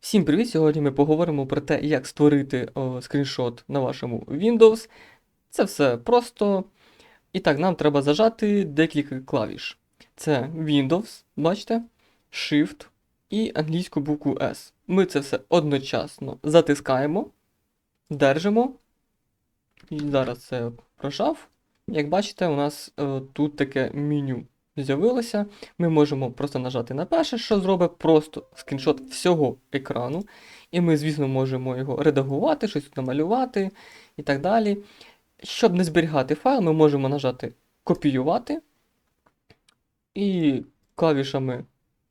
Всім привіт! Сьогодні ми поговоримо про те, як створити о, скріншот на вашому Windows. Це все просто. І так, нам треба зажати декілька клавіш. Це Windows, бачите, Shift і англійську букву S. Ми це все одночасно затискаємо, держимо. І зараз це прожав. Як бачите, у нас е, тут таке меню з'явилося. Ми можемо просто нажати на перше, що зробить просто скріншот всього екрану. І ми, звісно, можемо його редагувати, щось намалювати і так далі. Щоб не зберігати файл, ми можемо нажати копіювати. І клавішами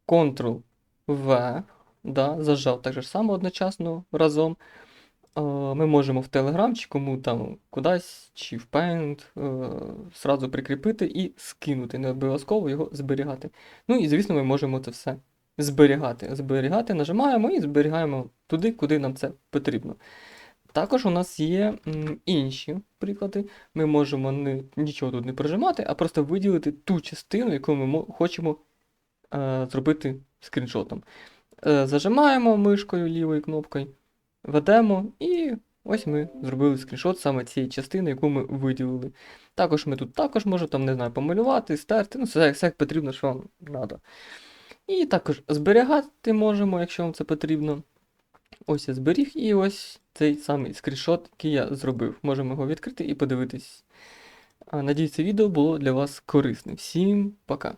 Ctrl-V, да, зажав так же само одночасно разом. Е, Ми можемо в Telegram чи кому там кудись, чи в Paint е, сразу прикріпити і скинути. Не обов'язково його зберігати. Ну і, звісно, ми можемо це все зберігати. Зберігати, нажимаємо і зберігаємо туди, куди нам це потрібно. Також у нас є інші приклади. Ми можемо не, нічого тут не прожимати, а просто виділити ту частину, яку ми хочемо е, зробити скріншотом. Е, зажимаємо мишкою лівою кнопкою, ведемо, і ось ми зробили скріншот саме цієї частини, яку ми виділили. Також ми тут також можемо там, не знаю, помалювати, стерти, ну все, все як потрібно, що вам треба. І також зберігати можемо, якщо вам це потрібно. Ось я зберіг, і ось цей самий скріншот, який я зробив. Можемо його відкрити і подивитись. Надіюсь, це відео було для вас корисним. Всім пока!